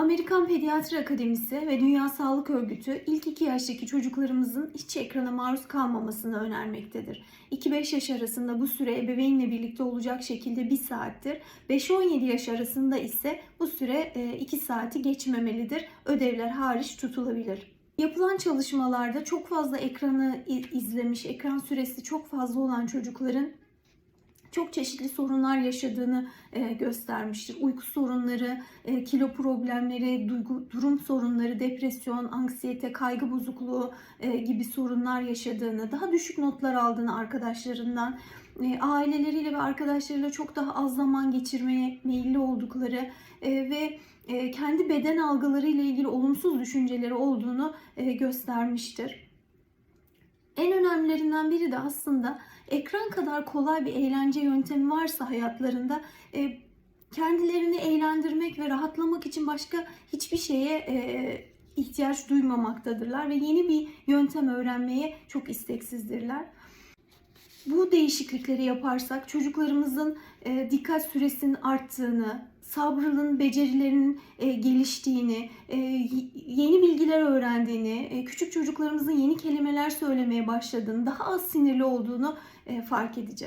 Amerikan Pediatri Akademisi ve Dünya Sağlık Örgütü ilk 2 yaştaki çocuklarımızın hiç ekrana maruz kalmamasını önermektedir. 2-5 yaş arasında bu süre ebeveynle birlikte olacak şekilde 1 saattir. 5-17 yaş arasında ise bu süre 2 saati geçmemelidir. Ödevler hariç tutulabilir. Yapılan çalışmalarda çok fazla ekranı izlemiş, ekran süresi çok fazla olan çocukların çok çeşitli sorunlar yaşadığını e, göstermiştir. Uyku sorunları, e, kilo problemleri, duygu, durum sorunları, depresyon, anksiyete, kaygı bozukluğu e, gibi sorunlar yaşadığını, daha düşük notlar aldığını arkadaşlarından, e, aileleriyle ve arkadaşlarıyla çok daha az zaman geçirmeye meyilli oldukları e, ve e, kendi beden algıları ile ilgili olumsuz düşünceleri olduğunu e, göstermiştir. En önemlilerinden biri de aslında ekran kadar kolay bir eğlence yöntemi varsa hayatlarında e, kendilerini eğlendirmek ve rahatlamak için başka hiçbir şeye e, ihtiyaç duymamaktadırlar ve yeni bir yöntem öğrenmeye çok isteksizdirler. Bu değişiklikleri yaparsak çocuklarımızın e, dikkat süresinin arttığını, sabrının becerilerinin e, geliştiğini, e, yeni bilgiler öğrendiğini, e, küçük çocuklarımızın yeni kelimeler söylemeye başladığını, daha az sinirli olduğunu e, fark edeceğiz.